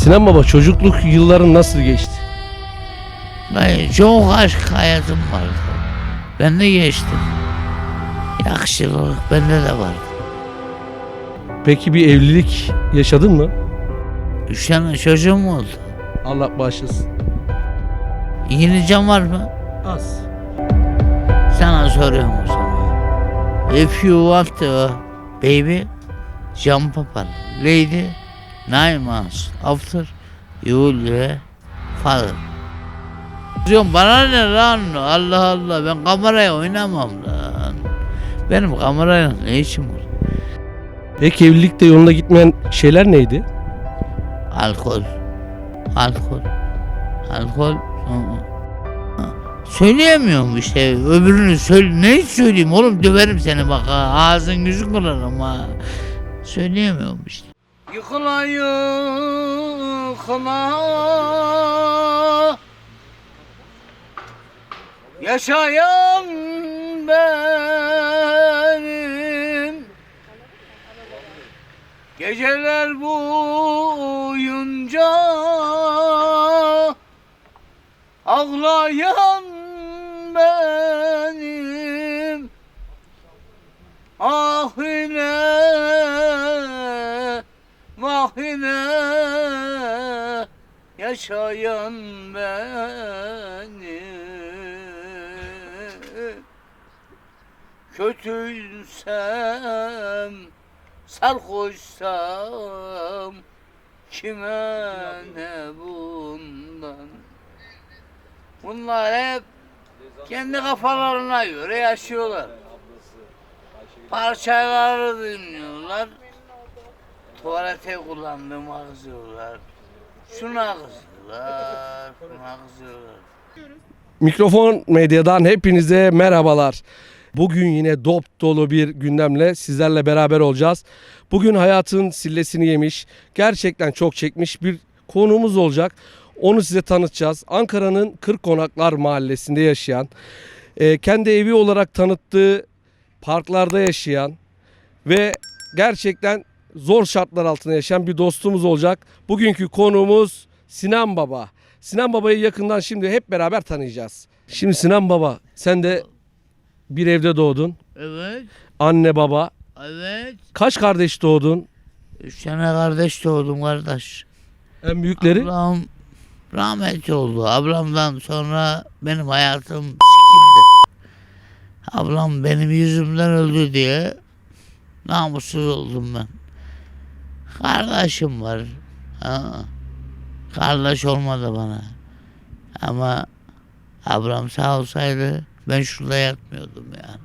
Sinan Baba çocukluk yılların nasıl geçti? Ben çok aşk hayatım vardı. Ben de geçtim. Yakışıklılık bende de vardı. Peki bir evlilik yaşadın mı? Üç tane çocuğum oldu. Allah bağışlasın. İngilizcem var mı? Az. Sana soruyorum o zaman. If you want to baby jump up a lady nine months after you will father. Diyorum bana ne lan Allah Allah ben kameraya oynamam lan. Benim kamerayla ne işim var? Peki evlilikte yolunda gitmeyen şeyler neydi? Alkol. Alkol. Alkol. Söyleyemiyorum işte. Öbürünü söyle. Ne söyleyeyim oğlum döverim seni bak ha. Ağzın yüzün kırarım ha. Söyleyemiyorum işte. Yıkıla yıkıla Yaşayan benim. Geceler boyunca ağlayan benim yaşayan benim kötüysem sarhoşsam kime ne bundan Bunlar hep kendi kafalarına göre yaşıyorlar. Parçaları dinliyorlar. Tuvalete kullandığımı kızıyorlar. Şuna kızıyorlar, Mikrofon Medya'dan hepinize merhabalar. Bugün yine dop dolu bir gündemle sizlerle beraber olacağız. Bugün hayatın sillesini yemiş, gerçekten çok çekmiş bir konuğumuz olacak. Onu size tanıtacağız. Ankara'nın Kırkkonaklar Mahallesi'nde yaşayan, e, kendi evi olarak tanıttığı parklarda yaşayan ve gerçekten zor şartlar altında yaşayan bir dostumuz olacak. Bugünkü konuğumuz Sinan Baba. Sinan Baba'yı yakından şimdi hep beraber tanıyacağız. Şimdi Sinan Baba sen de bir evde doğdun. Evet, Anne baba. evet. Kaç kardeş doğdun? Üç tane kardeş doğdum kardeş. En büyükleri? Ablam rahmetli oldu. Ablamdan sonra benim hayatım sikildi. Ablam benim yüzümden öldü diye namussuz oldum ben. Kardeşim var. Ha. Kardeş olmadı bana. Ama ablam sağ olsaydı ben şurada yatmıyordum yani.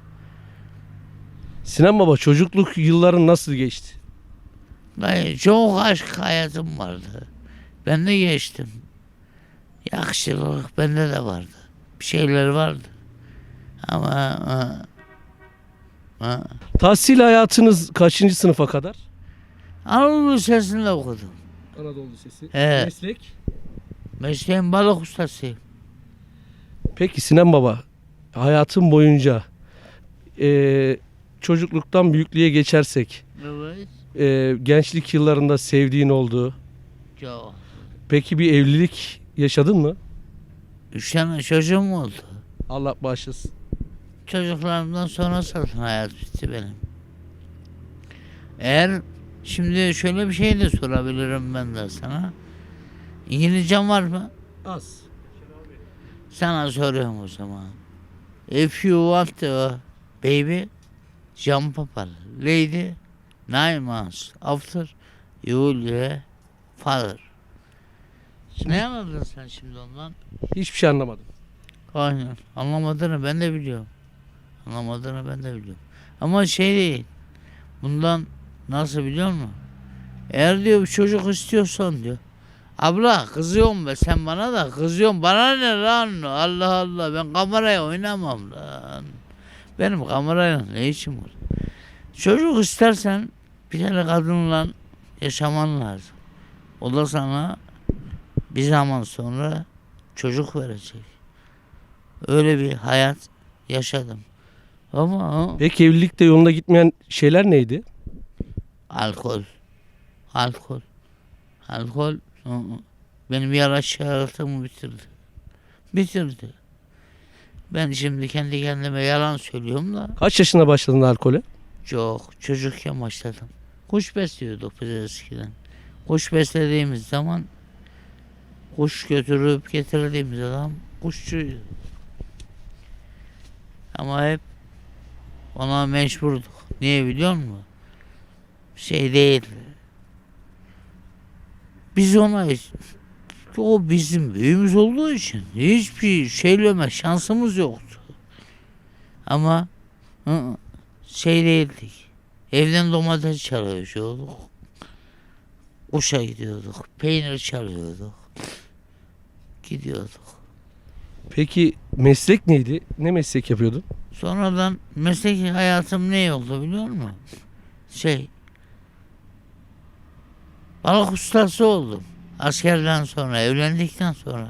Sinan Baba çocukluk yılların nasıl geçti? Ben çok aşk hayatım vardı. Ben de geçtim. Yakışıklılık bende de vardı. Bir şeyler vardı. Ama ha, ha. Tahsil hayatınız kaçıncı sınıfa kadar? Anadolu Lisesi'nde okudum. Anadolu Lisesi. He. Meslek? Mesleğim balık ustasıyım. Peki Sinan Baba hayatın boyunca eee, çocukluktan büyüklüğe geçersek Evet. eee, gençlik yıllarında sevdiğin oldu. Çok. Peki bir evlilik yaşadın mı? Üç tane çocuğum oldu. Allah bağışlasın. Çocuklarımdan sonra zaten hayat bitti benim. Eğer şimdi şöyle bir şey de sorabilirim ben de sana. İngilizcem var mı? Az. Sana soruyorum o zaman. If you want to baby jump up a lady nine months after you will be father. Ne anladın sen şimdi ondan? Hiçbir şey anlamadım. Aynen. Anlamadığını ben de biliyorum. Anlamadığını ben de biliyorum. Ama şey değil. Bundan nasıl biliyor musun? Eğer diyor bir çocuk istiyorsan diyor. Abla kızıyorum be sen bana da kızıyorsun. Bana ne lan? Allah Allah ben kameraya oynamam lan. Benim kamerayla ne işim var? Çocuk istersen bir tane kadınla yaşaman lazım. O da sana bir zaman sonra çocuk verecek. Öyle bir hayat yaşadım. Ama Peki evlilikte yolunda gitmeyen şeyler neydi? Alkol, alkol, alkol. Benim yaraş hayatımı bitirdi. Bitirdi. Ben şimdi kendi kendime yalan söylüyorum da Kaç yaşında başladın alkole? çok çocukken başladım. Kuş besliyorduk biz eskiden. Kuş beslediğimiz zaman kuş götürüp getirdiğimiz adam kuşçuydu. Ama hep ona mecburduk. Niye biliyor musun? Şey değil. Biz ona o bizim büyüğümüz olduğu için hiçbir şeyleme şansımız yoktu. Ama hı, şey değildik. Evden domates çalıyorduk. Kuşa gidiyorduk. Peynir çalıyorduk. Gidiyorduk. Peki meslek neydi? Ne meslek yapıyordun? Sonradan meslek hayatım ne oldu biliyor musun? Şey, balık ustası oldum. Askerden sonra, evlendikten sonra.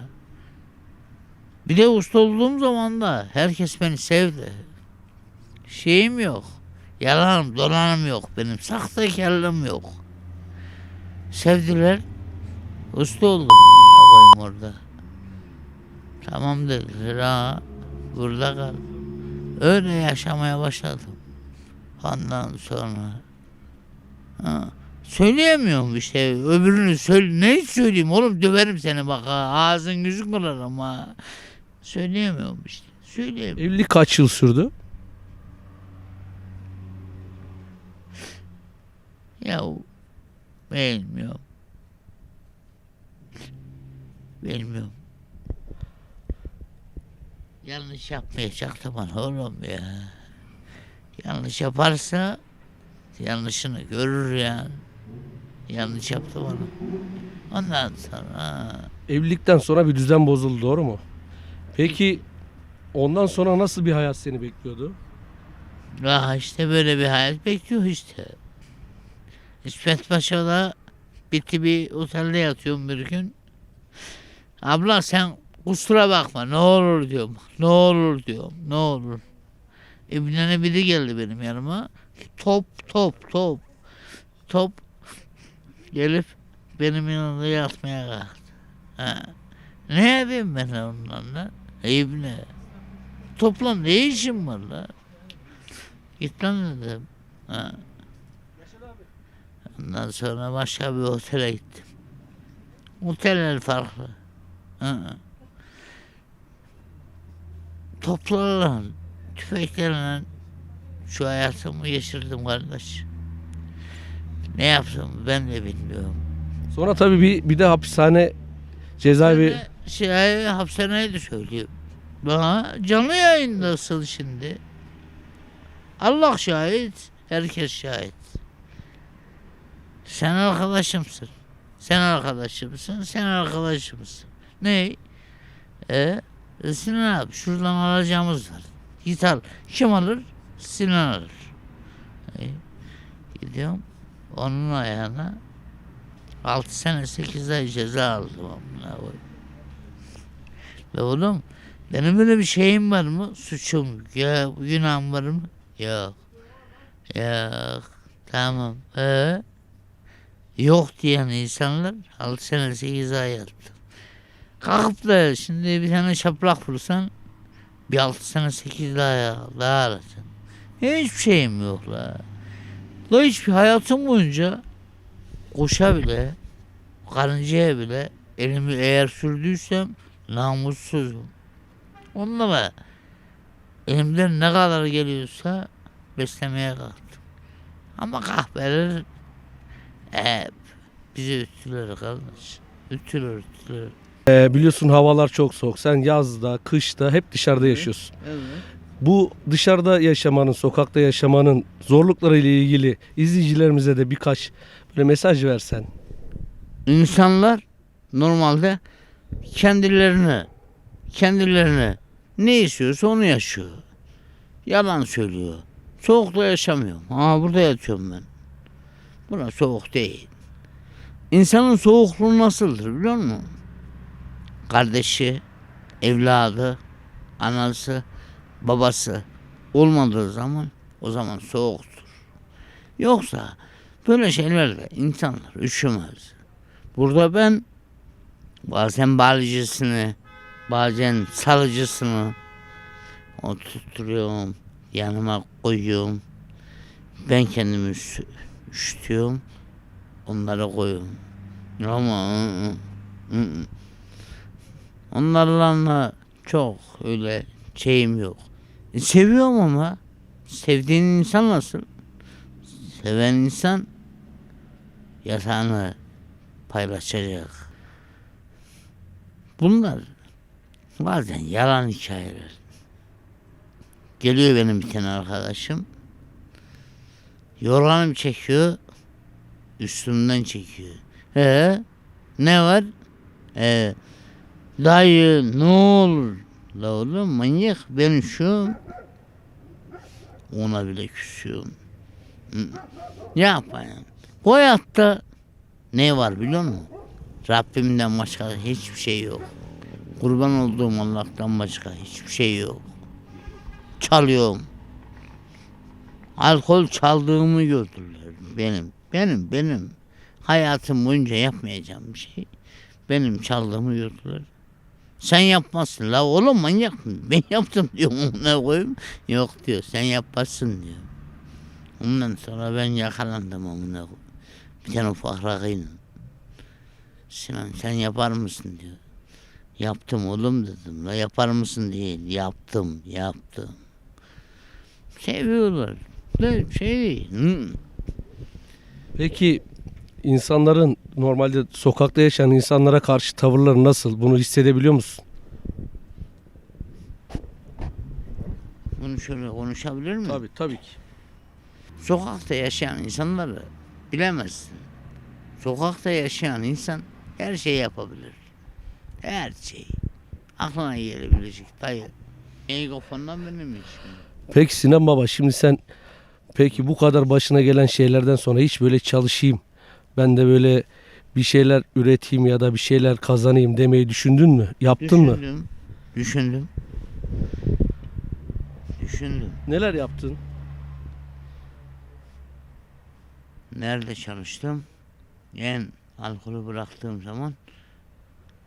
Bir de usta olduğum zaman da herkes beni sevdi. Şeyim yok. Yalanım, dolanım yok benim. Sahtekarlığım yok. Sevdiler. Usta oldum. koyayım orada. Tamam dediler ha. Burada kal. Öyle yaşamaya başladım. Ondan sonra ha, söyleyemiyorum işte öbürünü söyle ne söyleyeyim oğlum döverim seni bak ha, ağzın yüzün kırarım ha. Söyleyemiyorum işte. Söyleyemiyorum. Evlilik kaç yıl sürdü? Ya bilmiyorum. Bilmiyorum. Yanlış yapmayacaktı bana oğlum ya. Yanlış yaparsa yanlışını görür yani. Yanlış yaptı bana. Ondan sonra Evlilikten sonra bir düzen bozuldu doğru mu? Peki ondan sonra nasıl bir hayat seni bekliyordu? ah işte böyle bir hayat bekliyor işte. İsmet Paşa'da bitti bir otelde yatıyorum bir gün. Abla sen kusura bakma ne olur diyorum. Ne olur diyorum. Ne olur. İbnene biri geldi benim yanıma. Top top top. Top gelip benim yanımda yatmaya kalktı. Ha. Ne yapayım ben onlarla? İbne. Topla ne işim var la? Git lan dedim. Ha. Ondan sonra başka bir otele gittim. Oteller farklı. Hı. Toplarla, tüfeklerle şu hayatımı geçirdim kardeş. Ne yaptım ben de bilmiyorum. Sonra tabii bir, bir de hapishane cezaevi de Şey, hapishaneye de söyleyeyim. Bana canlı yayındasın şimdi. Allah şahit, herkes şahit. Sen arkadaşımsın. Sen arkadaşımsın, sen arkadaşımsın. Ne? E, e, Sinan abi şuradan alacağımız var. Git al. Kim alır? Sinan alır. E, gidiyorum. Onun ayağına 6 sene 8 ay ceza aldım. amına. Ve oğlum benim böyle bir şeyim var mı? Suçum ya günahım var mı? Yok. Yok. Tamam. Ee? Yok diyen insanlar 6 sene 8 ay yattı. Kalkıp da şimdi bir tane şaplak vursan bir 6 sene 8 ay daha ararsın. Hiçbir şeyim yok la. La hiçbir hayatım boyunca kuşa bile karıncaya bile elimi eğer sürdüysem namussuzum. Onlara elimden ne kadar geliyorsa beslemeye kalktım. Ama kahveler hep bizi ütüler kardeş. Ütüler ütüler. Ee, biliyorsun havalar çok soğuk. Sen yazda, kışta hep dışarıda yaşıyorsun. Evet. Bu dışarıda yaşamanın, sokakta yaşamanın zorlukları ile ilgili izleyicilerimize de birkaç böyle mesaj versen. İnsanlar normalde kendilerine kendilerine ne istiyorsa onu yaşıyor. Yalan söylüyor. Soğukta yaşamıyorum. Aa burada yatıyorum ben. Buna soğuk değil. İnsanın soğukluğu nasıldır biliyor musun? Kardeşi, evladı, anası, babası olmadığı zaman o zaman soğuktur. Yoksa böyle şeylerle insanlar üşümez. Burada ben Bazen balıcısını, bazen salıcısını oturtuyorum. Yanıma koyuyorum. Ben kendimi üşü- üşütüyorum. Onlara koyuyorum. Ama onlarla çok öyle şeyim yok. E, seviyorum ama sevdiğin insan nasıl? Seven insan yatağını paylaşacak. Bunlar bazen yalan hikayeler. Geliyor benim bir tane arkadaşım. Yorganım çekiyor. Üstümden çekiyor. Ee, ne var? Ee, dayı ne olur? La oğlum manyak ben şu ona bile küsüyorum. Ne yapayım? O hayatta ne var biliyor musun? Rabbimden başka hiçbir şey yok. Kurban olduğum Allah'tan başka hiçbir şey yok. Çalıyorum. Alkol çaldığımı gördüler benim. Benim, benim. Hayatım boyunca yapmayacağım bir şey. Benim çaldığımı gördüler. Sen yapmazsın la oğlum manyak mı? Ben yaptım diyorum ne koyayım. Yok diyor sen yapmazsın diyor. Ondan sonra ben yakalandım amına. Bir tane ufak rakıyla. Sinan sen yapar mısın diyor. Yaptım oğlum dedim. La yapar mısın değil. Yaptım, yaptım. Seviyorlar. Ne şey değil. Hı. Peki insanların normalde sokakta yaşayan insanlara karşı tavırları nasıl? Bunu hissedebiliyor musun? Bunu şöyle konuşabilir miyim? Tabii tabii ki. Sokakta yaşayan insanları bilemezsin. Sokakta yaşayan insan her şeyi yapabilir. Her şey. Aklına gelebilecek dayı. Megafondan benim için. Peki Sinan Baba şimdi sen peki bu kadar başına gelen şeylerden sonra hiç böyle çalışayım ben de böyle bir şeyler üreteyim ya da bir şeyler kazanayım demeyi düşündün mü? Yaptın mı? Düşündüm. Düşündüm. Düşündüm. Neler yaptın? Nerede çalıştım? En alkolü bıraktığım zaman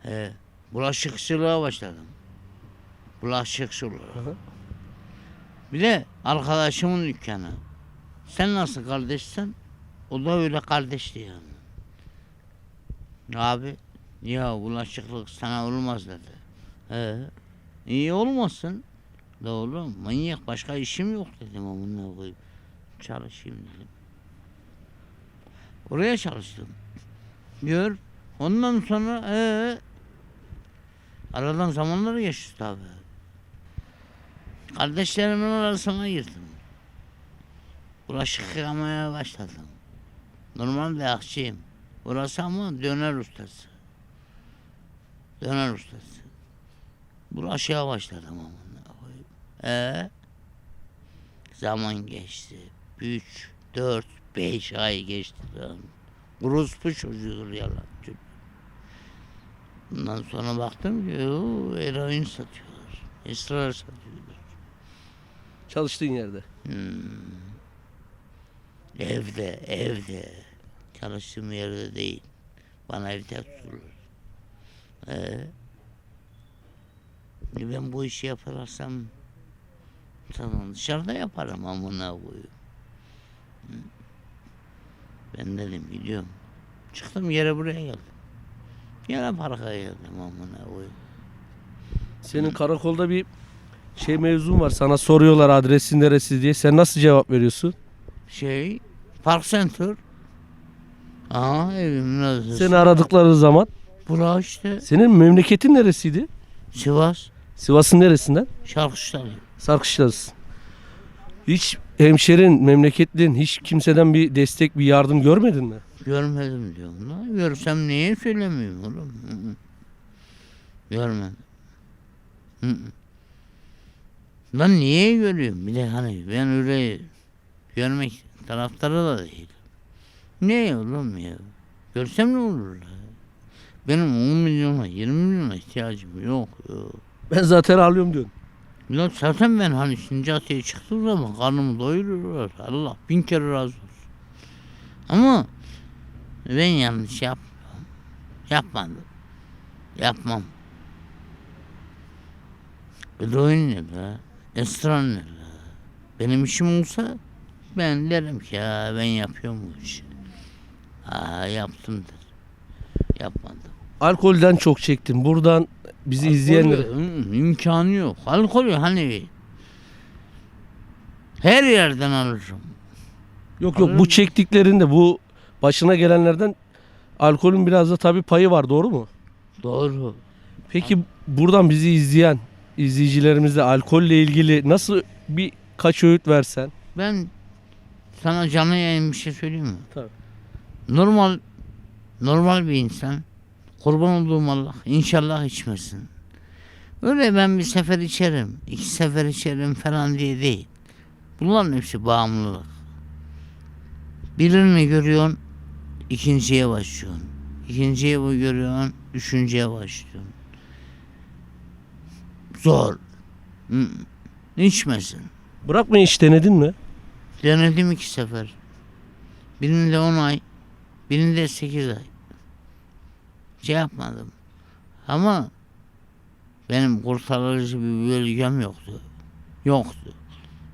e, bulaşıkçılığa başladım. Bulaşıkçılığa. hı. Bir de arkadaşımın dükkanı. Sen nasıl kardeşsen o da öyle kardeşti yani. Abi ya bulaşıklık sana olmaz dedi. He, iyi olmasın. Da oğlum manyak başka işim yok dedim amına koyayım. Çalışayım dedim. Oraya çalıştım. Gör. Ondan sonra ee, aradan zamanlar geçti tabi. Kardeşlerimin arasına girdim. Bulaşık yıkamaya başladım. Normalde akçıyım. Burası ama döner ustası. Döner ustası. Bulaşığa başladım amına koyayım. Ee, zaman geçti. Üç, dört, beş ay geçti. Lan. Orospu çocuğudur yalan. Ondan sonra baktım ki eroin satıyorlar. Esrar satıyorlar. Çalıştığın yerde. Hmm. Evde, evde. Çalıştığım yerde değil. Bana evde tutulur. Ee, ben bu işi yaparsam tamam dışarıda yaparım amına koyayım. Ben dedim gidiyorum. Çıktım yere buraya geldim. Yine parka geldim amına koyayım. Senin karakolda bir şey mevzun var. Sana soruyorlar adresin neresi diye. Sen nasıl cevap veriyorsun? Şey, Park Center. Aa evimin adresi. Seni aradıkları zaman Bura işte. senin memleketin neresiydi? Sivas. Sivas'ın neresinden? Şarkışları. Sarkışlarız. Hiç hemşerin, memleketlin hiç kimseden bir destek, bir yardım görmedin mi? Görmedim diyorum da. Görsem niye söylemiyorum oğlum? Hı hı. Görmedim. Hı hı. Lan niye görüyorum? Bir de hani ben öyle görmek taraftarı da değil. Ne oğlum ya? Görsem ne olur la? Benim 10 milyona 20 milyona ihtiyacım yok. yok. Ben zaten alıyorum diyorsun. Ya zaten ben hani Sincati'ye çıktığım zaman karnımı doyuruyorlar. Allah bin kere razı olsun. Ama ben yanlış yapmıyorum. Yapmadım. Yapmam. Eroin ne la? Esrar ne la? Benim işim olsa ben derim ki ya ben yapıyorum bu işi. Aa yaptım. Yapmadım. Alkolden çok çektim. Buradan bizi Alkol, hı, imkanı yok. Alkol hani her yerden alırım. yok yok bu Alırım. çektiklerinde bu başına gelenlerden alkolün biraz da tabii payı var doğru mu? Doğru. Peki buradan bizi izleyen izleyicilerimize alkolle ilgili nasıl bir kaç öğüt versen? Ben sana canlı yayın bir şey söyleyeyim mi? Tabii. Normal normal bir insan kurban olduğum Allah inşallah içmesin. Öyle ben bir sefer içerim, iki sefer içerim falan diye değil. Bunların hepsi bağımlılık. Birini görüyorsun, ikinciye başlıyorsun. İkinciye bu görüyorsun, üçüncüye başlıyorsun. Zor. İçmesin. Bırakmayı hiç denedin mi? Denedim iki sefer. Birinde 10 ay, birinde 8 ay. Şey yapmadım. Ama benim kurtarıcı bir bölgem yoktu. Yoktu.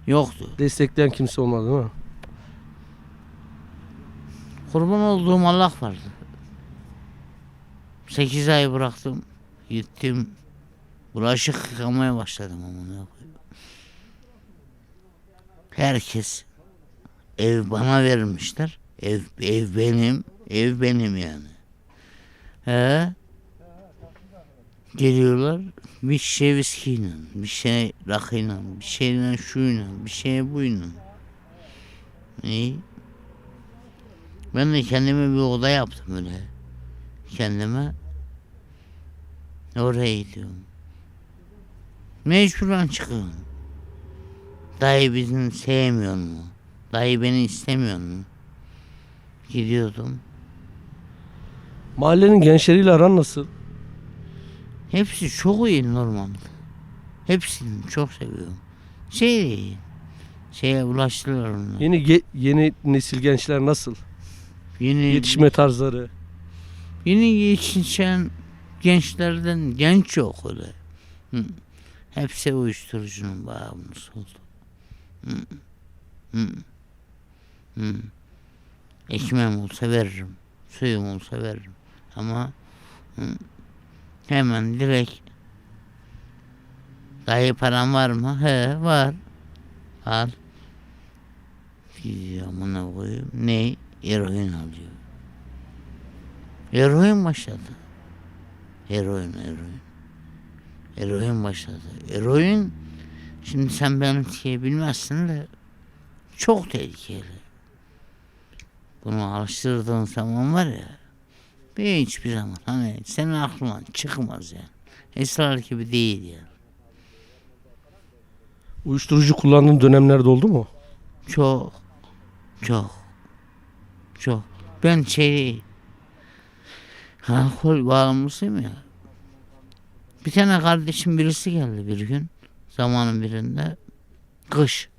Yoktu. Destekleyen kimse olmadı değil mi? Kurban olduğum Allah vardı. 8 ay bıraktım. Gittim. Bulaşık yıkamaya başladım koyayım. Herkes ev bana vermişler. Ev ev benim, ev benim yani. He? Geliyorlar bir şişe viskiyle, bir şey rakıyla, bir şeyle şuyla, bir şey buyla. İyi. Ben de kendime bir oda yaptım öyle. Kendime. Oraya gidiyorum. Mecburen çıkıyorum. Dayı bizi sevmiyor mu? Dayı beni istemiyor mu? Gidiyordum. Mahallenin gençleriyle aran nasıl? Hepsi çok iyi normalde. Hepsini çok seviyorum. Şey değil. Şeye ulaştılar onlar. Yeni ge- yeni nesil gençler nasıl? Yeni, Yetişme tarzları. Yeni yetişen gençlerden genç yok öyle. Hı. Hepsi uyuşturucunun bağımlısı oldu. Hı. Hı. Hı. Ekmeğim olsa veririm. Suyum olsa veririm. Ama hemen direkt dayı param var mı? He var. Al. Gidiyor amına koyayım. Ne? Eroin alıyor. Eroin başladı. Eroin, eroin. Eroin başladı. Eroin, şimdi sen beni şey bilmezsin de çok tehlikeli. Bunu alıştırdığın zaman var ya, bir hiçbir zaman hani senin aklından çıkmaz yani. Esrar gibi değil yani. Uyuşturucu kullandığın dönemlerde oldu mu? Çok, çok, çok. Ben şey, alkol bağımlısıyım ya. Bir tane kardeşim birisi geldi bir gün, zamanın birinde, kış.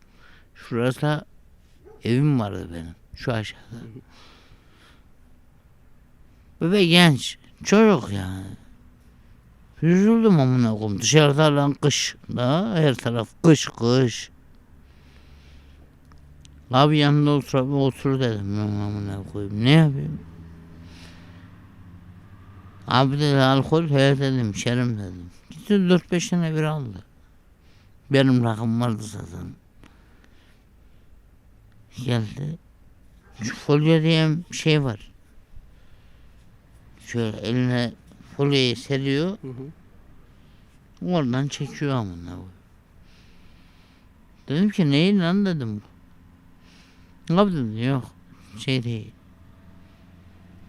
Şurada evim vardı benim, şu aşağıda. Bebe genç, çocuk yani. Üzüldüm amına koyayım. Dışarıda lan kış. Da her taraf kış kış. Abi yanında otur abi otur dedim ben amına koyayım. Ne yapayım? Abi dedi alkol he dedim içerim dedim. Gitti 4-5 tane bir aldı. Benim rakım vardı zaten. Geldi. Şu folyo diye bir şey var. Şöyle eline folyoyu seriyor. Oradan çekiyor amına koyayım. Dedim ki neyin lan dedim. Abi dedi yok şey değil.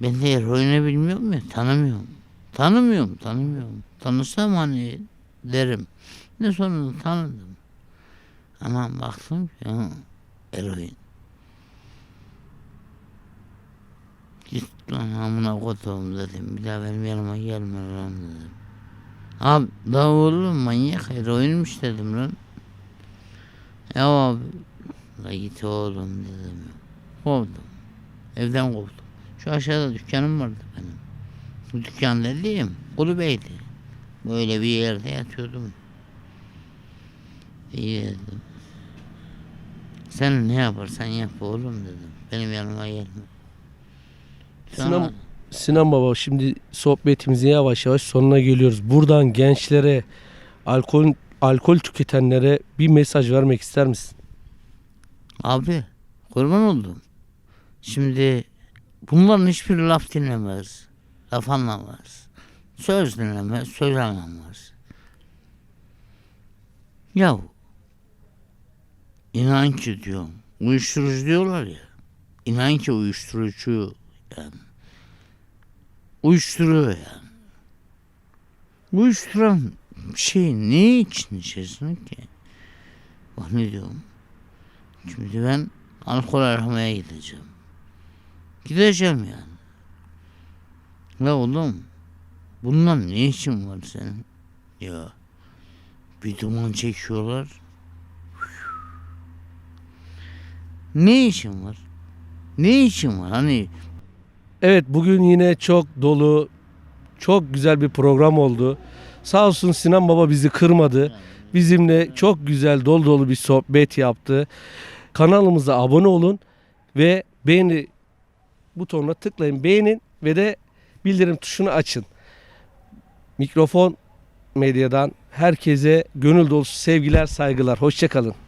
Ben de eroini bilmiyorum ya tanımıyorum. Tanımıyorum tanımıyorum. Tanısam hani derim. Ne sonra tanıdım. Ama baktım ki eroin. Git lan amına koduğum dedim. Bir daha benim yanıma gelme lan dedim. Abi daha oğlum manyak eroinmiş dedim lan. Ya abi La git oğlum dedim. Kovdum. Evden kovdum. Şu aşağıda dükkanım vardı benim. Bu dükkan dediğim kulübeydi. Böyle bir yerde yatıyordum. İyi dedim. Sen ne yaparsan yap oğlum dedim. Benim yanıma gelme. Sinan, Sinan Baba şimdi sohbetimizin yavaş yavaş sonuna geliyoruz. Buradan gençlere, alkol alkol tüketenlere bir mesaj vermek ister misin? abi kurban oldum. Şimdi bunların hiçbir laf dinlemez. Laf anlamaz. Söz dinlemez, söz anlamaz. Ya inan ki diyorum. Uyuşturucu diyorlar ya. İnan ki uyuşturucu yani. Uyuşturuyor yani. Uyuşturan şey ne için içersin ki? Bak ne diyorum. Şimdi ben alkol aramaya gideceğim. Gideceğim yani. La oğlum bundan ne için var senin? Ya bir duman çekiyorlar. Ne işin var? Ne işin var? Hani Evet bugün yine çok dolu, çok güzel bir program oldu. Sağ olsun Sinan Baba bizi kırmadı. Bizimle çok güzel dolu dolu bir sohbet yaptı. Kanalımıza abone olun ve beğeni butonuna tıklayın. Beğenin ve de bildirim tuşunu açın. Mikrofon medyadan herkese gönül dolusu sevgiler, saygılar. Hoşçakalın.